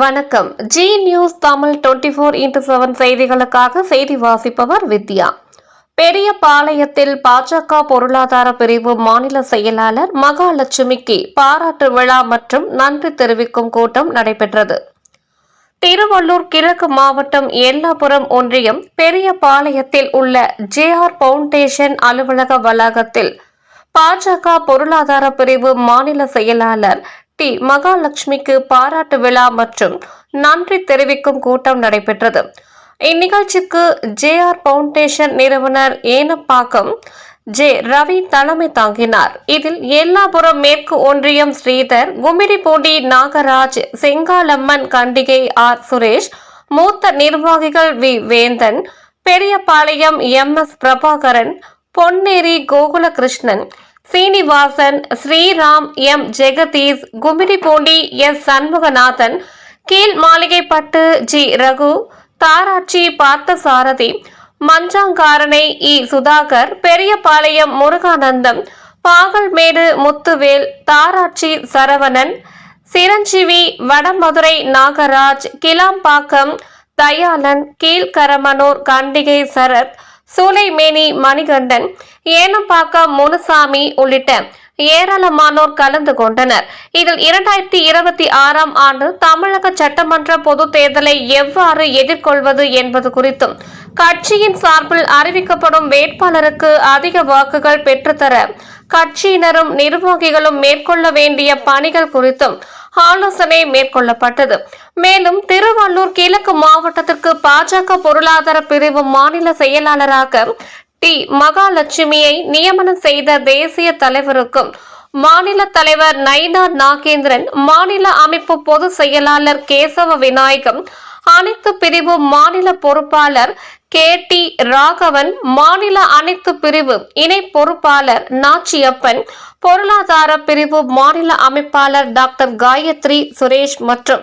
வணக்கம். Zee news Tamil twenty four into seven செய்திகளுக்காக செய்தி வாசிப்பவர் வித்யா. பெரிய பாளையத்தில் பாஜக பொருளாதார பிரிவு மாநில செயலாளர் மகாலட்சுமிக்கு பாராட்டு விழா மற்றும் நன்றி தெரிவிக்கும் கூட்டம் நடைபெற்றது. திருவள்ளூர் கிழக்கு மாவட்டம் எல்லாபுரம் ஒன்றியம் பெரிய பாளையத்தில் உள்ள ஜேஆர் பவுண்டேஷன் அலுவலக வளாகத்தில் பாஜக பொருளாதார பிரிவு மாநில செயலாளர் டி மகாலட்சுமிக்கு பாராட்டு விழா மற்றும் நன்றி தெரிவிக்கும் கூட்டம் நடைபெற்றது. இந்நிகழ்ச்சிக்கு ஜே ஆர் பவுண்டேஷன் நிறுவனர் ஏனப்பாக்கம் ஜே ரவி தலைமை தாங்கினார். இதில் எல்லாபுரம் மேற்கு ஒன்றியம் ஸ்ரீதர் குமிரிபூண்டி நாகராஜ் செங்காலம்மன் கண்டிகை ஆர் சுரேஷ் மூத்த நிர்வாகிகள் V Vendhan Periyapalayam M S Prabhakaran Ponneri Gokulakrishnan Srinivasan Sriram M. Jagadish Kumiripoondi S. Shanmuganathan Keezh Maligaipattu G. Raghu Taratchi Parthasarathy Manjankaranai E. Sudhakar Periyapalayam Muruganandam Pagalmedu Muthuvel Taratchi Saravanan Chiranjeevi Vadamadurai Nagaraj Kilambakkam Dhayalan Keezhkaramanur Kandigai Sarath Soolaimeni Manikandan Enambakkam Munusamy உள்ளிட்ட ஏராளமானோர் கலந்து கொண்டனர். இதில் இரண்டாயிரத்தி இருபத்தி ஆறாம் ஆண்டு தமிழக சட்டமன்ற பொது தேர்தலை எவ்வாறு எதிர்கொள்வது என்பது குறித்தும் கட்சியின் சார்பில் அறிவிக்கப்படும் வேட்பாளருக்கு அதிக வாக்குகள் பெற்றுத்தர கட்சியினரும் நிர்வாகிகளும் மேற்கொள்ள வேண்டிய பணிகள் குறித்தும் ஆலோசனை மேற்கொள்ளப்பட்டது. மேலும் திருவள்ளூர் கிழக்கு மாவட்டத்திற்கு பாஜக பொருளாதார பிரிவு மாநில செயலாளராக டி. மகாலட்சுமியை நியமனம் செய்த தேசிய தலைவருக்கும் மாநில தலைவர் நைனா நாகேந்திரன் மாநில அமைப்பு பொது செயலாளர் கேசவ விநாயகம் அனைத்து பிரிவு மாநில பொறுப்பாளர் கே. டி. ராகவன் மாநில அனைத்து பிரிவு இணை பொறுப்பாளர் நாச்சியப்பன் பொருளாதார பிரிவு மாநில அமைப்பாளர் டாக்டர் காயத்ரி சுரேஷ் மற்றும்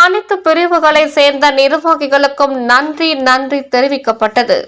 அனைத்து பிரிவுகளை சேர்ந்த நிர்வாகிகளுக்கும் நன்றி நன்றி தெரிவிக்கப்பட்டது.